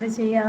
എന്താ ചെയ്യാ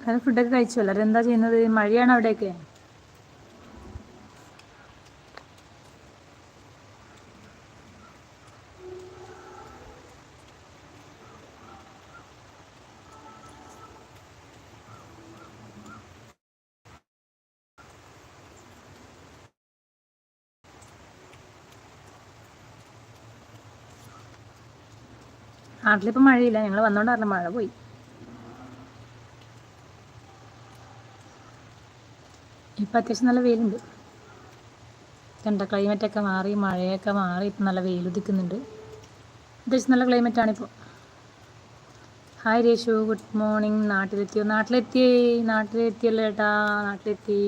അത് ഫുഡൊക്കെ അല്ലാതെ എന്താ ചെയ്യുന്നത്? മഴയാണ് അവിടെയൊക്കെ? നാട്ടിലിപ്പോൾ മഴയില്ല. ഞങ്ങൾ വന്നോണ്ടായിരുന്നു മഴ പോയി. ഇപ്പം അത്യാവശ്യം നല്ല വെയിലുണ്ട്. കണ്ട ക്ലൈമറ്റൊക്കെ മാറി മഴയൊക്കെ മാറി ഇപ്പം നല്ല വെയിൽ ഉദിക്കുന്നുണ്ട്. അത്യാവശ്യം നല്ല ക്ലൈമറ്റാണിപ്പോൾ ഹായ് രേഷു ഗുഡ് മോർണിംഗ് നാട്ടിലെത്തിയോ? നാട്ടിലെത്തി നാട്ടിലെത്തിയല്ലോ ഏട്ടാ നാട്ടിലെത്തി.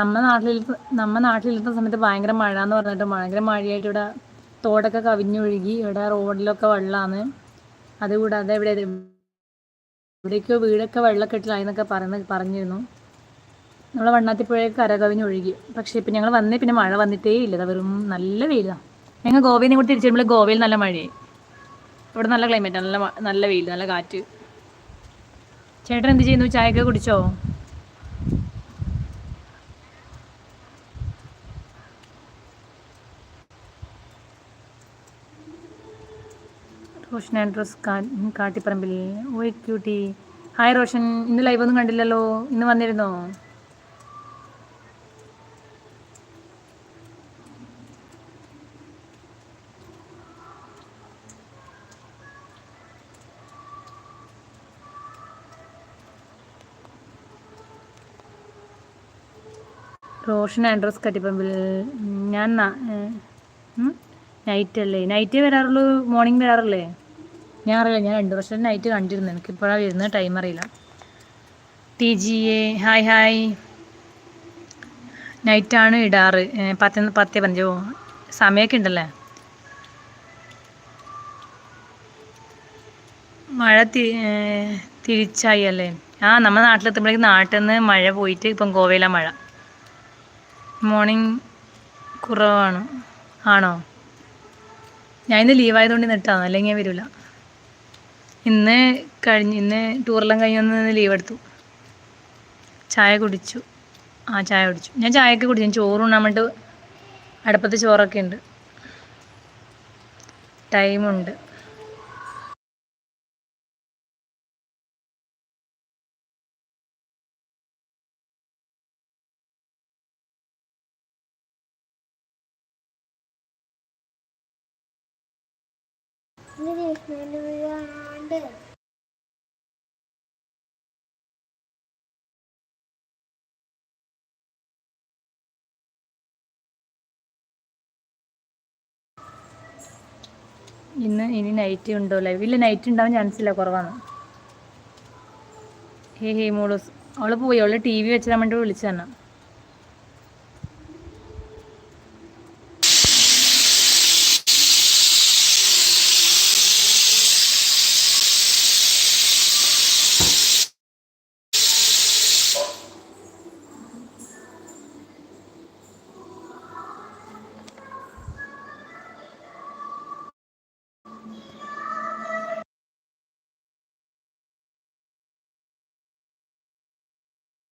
നമ്മ നാട്ടിൽ നമ്മ നാട്ടിലിരുന്ന സമയത്ത് ഭയങ്കര മഴ എന്ന് പറഞ്ഞിട്ട് ഭയങ്കര മഴയായിട്ട് ഇവിടെ തോടൊക്കെ കവിഞ്ഞൊഴുകി ഇവിടെ റോഡിലൊക്കെ വെള്ളമാണ് അതുകൂടാതെ ഇവിടെ ഇവിടേക്കോ വീടൊക്കെ വെള്ളക്കെട്ടിലായി എന്നൊക്കെ പറഞ്ഞ് പറഞ്ഞിരുന്നു. നമ്മളെ വണ്ണാത്തിപ്പുഴയൊക്കെ കരകവിഞ്ഞൊഴുകി. പക്ഷേ ഇപ്പം ഞങ്ങൾ വന്നേ പിന്നെ മഴ വന്നിട്ടേ ഇല്ല. വെറും നല്ല വെയിലാണ് ഞങ്ങൾ ഗോവയിൽ നിന്ന് കൂടി തിരിച്ചു വരുമ്പോൾ ഗോവയിൽ നല്ല മഴയായി. ഇവിടെ നല്ല ക്ലൈമറ്റ് നല്ല നല്ല വെയിൽ നല്ല കാറ്റ്. ചേട്ടൻ എന്ത് ചെയ്യുന്നു? ചായയൊക്കെ കുടിച്ചോ? റോഷൻ ആൻഡ്രോസ് കാട്ടിപ്പറമ്പിൽ. ഓയ് ക്യൂട്ടി. ഹായ് റോഷൻ. ഇന്ന് ലൈവ് ഒന്നും കണ്ടില്ലല്ലോ. ഇന്ന് വന്നിരുന്നോ? റോഷൻ ആൻഡ്രോസ് കട്ടിപ്പമ്പിൽ ഞാൻ നൈറ്റ് അല്ലേ? നൈറ്റേ വരാറുള്ളൂ മോർണിംഗ് വരാറില്ലേ? ഞാൻ അറിയില്ല ഞാൻ രണ്ട് വർഷം നൈറ്റ് കണ്ടിരുന്നു. എനിക്ക് ഇപ്പോഴാണ് വരുന്നത് ടൈം അറിയില്ല. T G A hi hi നൈറ്റാണ് ഇടാറ്. പത്ത് പത്ത് പഞ്ചോ സമയമൊക്കെ ഉണ്ടല്ലേ? മഴ തി തിരിച്ചായി അല്ലേ? ആ നമ്മുടെ നാട്ടിലെത്തുമ്പോഴേക്കും നാട്ടിൽ നിന്ന് മഴ പോയിട്ട് ഇപ്പം ഗോവയിലാണ് മഴ. മോർണിംഗ് കുറവാണ്. ആണോ? ഞാൻ ഇന്ന് ലീവായതുകൊണ്ട് നിട്ടാണ് അല്ലെങ്കിൽ ഞാൻ വരില്ല ഇന്ന് കഴിഞ്ഞ് ഇന്ന് ടൂറെല്ലാം കഴിഞ്ഞ് ലീവ് എടുത്തു. ചായ കുടിച്ചു. ആ ചായ കുടിച്ചു. ഞാൻ ചായയൊക്കെ കുടിച്ചു. ഞാൻ ചോറ് ഉണ്ണാൻ അടുപ്പത്ത് ചോറൊക്കെ ഉണ്ട്. ടൈമുണ്ട് ഇന്ന് ഇനി നൈറ്റ് ഉണ്ടോ ലൈവിൽ നൈറ്റ് ഉണ്ടാവാൻ ചാൻസ് ഇല്ല കുറവാണ്. ഹേ ഹേ മോളൂസ്. അവൾ പോയി. അവൾ ടി വി വെച്ചാൽ വേണ്ടി വിളിച്ചു തന്നെ